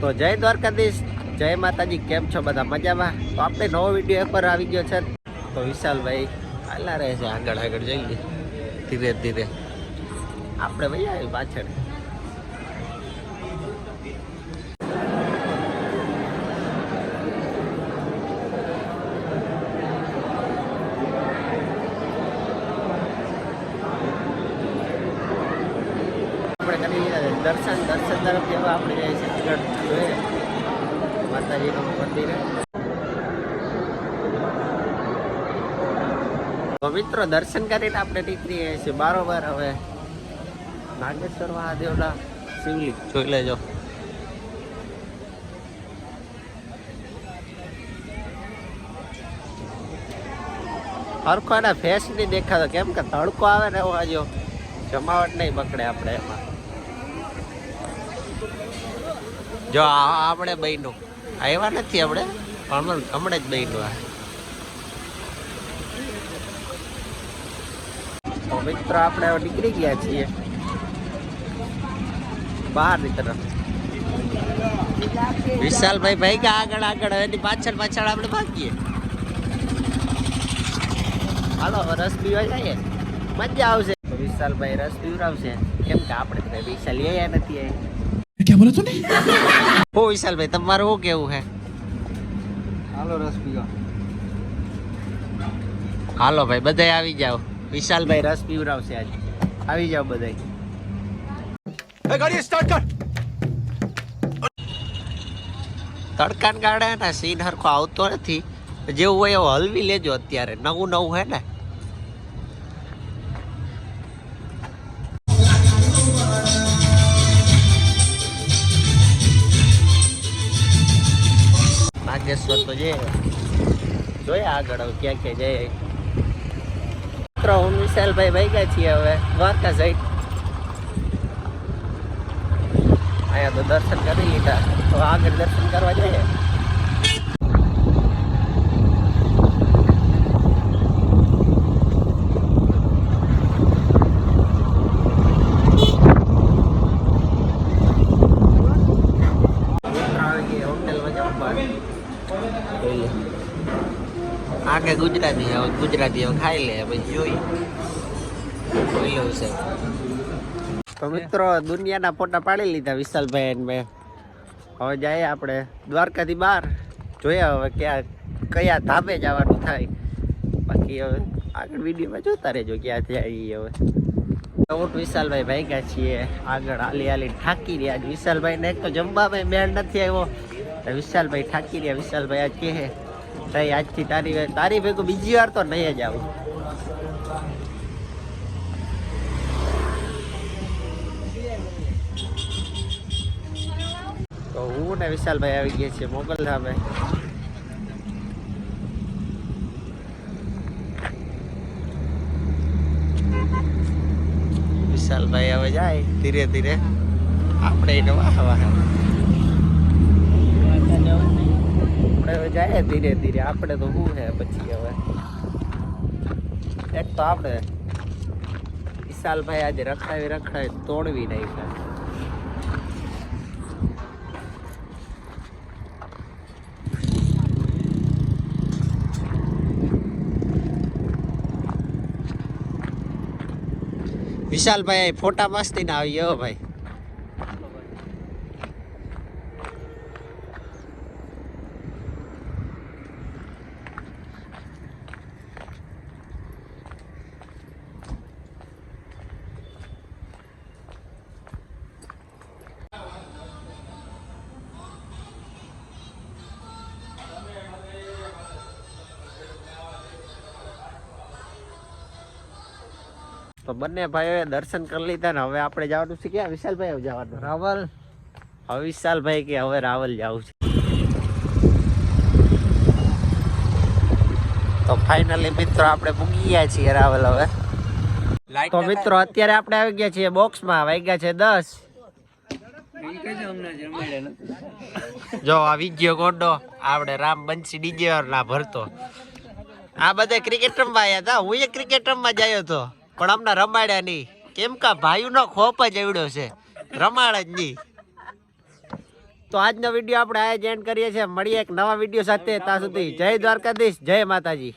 તો જય દ્વારકાધીશ. જય માતાજી, કેમ છો બધા? મજામાં? તો આપણે નવો વીડિયો એક પર આવી ગયો છે. તો વિશાલભાઈ હાલા રહે છે, આગળ આગળ જઈએ. ધીરે ધીરે. આપણે ભાઈ આવી પાછળ આપણે કરી લીધા છે દર્શન દર્શન તરફ જેવા આપણે જઈએ જોઈએ માતાજીનું મંદિર. પવિત્ર દર્શન કરીને આપણે નીકળીએ છીએ બારોબાર હવે. નાગેશ્વર મહાદેવના શિવલિંગ. જોઈ લેજો. હરખો એના ફેસ નહીં દેખાતો. કેમ કે તડકો આવે ને એવો હજો જમાવટ નહીં પકડે આપણે એમાં. જો આપણે બહેનો આવ્યા નથી આપણે, પણ હમણાં જ બહેનો આ. મિત્ર, આપણે નીકળી ગયા છીએ બહારની તરફ. વિશાલભાઈ ભાઈ કે આગળ આગળ. એની પાછળ પાછળ આપણે ભાગીએ. હાલો રસ પીવા જઈએ. મજા આવશે. વિશાલભાઈ રસ પીવડાવશે. કેમ કે આપણે વિશાલ એ નથી એ क्या बोला तूने હો વિશાલભાઈ તમારું શું કેવું છે હાલો રસ પીવા હાલો ભાઈ બધાય આવી જાઓ વિશાલભાઈ રસ પીવડાવશે આજે આવી જાઓ બધાય गाड़ी स्टार्ट कर તડકાન ગાડે ને સીન હરખો આવતો નથી જેવું હોય એવું હલવી લેજો અત્યારે નવું નવું હે ને નાગેશ્વર તો જે જોયા આગળ હવે ક્યાં ક્યાં જઈએ મિત્રો, હું વિશાલભાઈ ગયા છીએ હવે, દ્વારકા સાઈડ અહીંયા તો દર્શન કરી લીધા. તો આગળ દર્શન કરવા જઈએ મિત્રો આવી ગઈ હોટેલમાં જમવા જોઈ લે. આગે ગુજરાતી હવે ગુજરાતી હવે ખાઈ લે પછી જોઈએ. છે. તો મિત્રો, દુનિયાના ફોટા પાડી લીધા વિશાલભાઈ એને મેં. હવે જાય આપણે દ્વારકાથી બહાર. જોઈએ હવે ક્યાં, કયા ધાબે જવાનું થાય. બાકી હવે આગળ વિડીયોમાં જોતા રહેજો ક્યાં જાય હવે. ઊંટ વિશાલભાઈ, ભાગ્યા છીએ. આગળ હાલી હાલી થાકી રહ્યા વિશાલભાઈને એક તો જમવામાં મેળ નથી આવ્યો. તો વિશાલભાઈ થાકી રહ્યા વિશાલભાઈ આજ કહે તઈ આજથી તારી તારી ભેગું બીજી વાર તો નહીં જ આવું. તો હું ને વિશાલભાઈ આવી ગયા છીએ મોગલ ધામે. વિશાલભાઈ હવે જાય ધીરે ધીરે. આપણે એને વાહ વાહ આપણે હવે જાય ધીરે ધીરે. આપણે તો શું છે પછી હવે? એક તો આપણે વિશાલભાઈ આજે રખડાવી રખડાવી તોડવી નાખ્યા વિશાલભાઈ ફોટા મસ્તી ના આવી ગયો ભાઈ. તો બંને ભાઈઓએ દર્શન કરી લીધા ને હવે આપણે જવાનું છે ક્યાં? વિશાલભાઈ જવાનું રાવલ. હવે વિશાલભાઈ કે હવે રાવલ જવું છે. તો ફાઇનલી મિત્રો આપણે પૂગી ગયા છીએ રાવલ હવે. તો મિત્રો અત્યારે આપણે આવી ગયા છીએ બોક્સમાં વાગ્યા છે દસ. જો આવી ગયો ગોડો આપણે રામ બંસી ડીજે ના ભરતો. આ બધા ક્રિકેટ રમવા આવ્યા હતા હું એ ક્રિકેટ રમવા જયો હતો પણ અમને રમાડ્યા નહીં. કેમ કે ભાઈનો ખોપ જ એવડો છે. રમાડે જ નહીં. તો આજનો વીડિયો આપણે આ જ એન્ડ કરીએ છીએ. મળીએ એક નવા વીડિયો સાથે. ત્યાં સુધી જય દ્વારકાધીશ. જય માતાજી.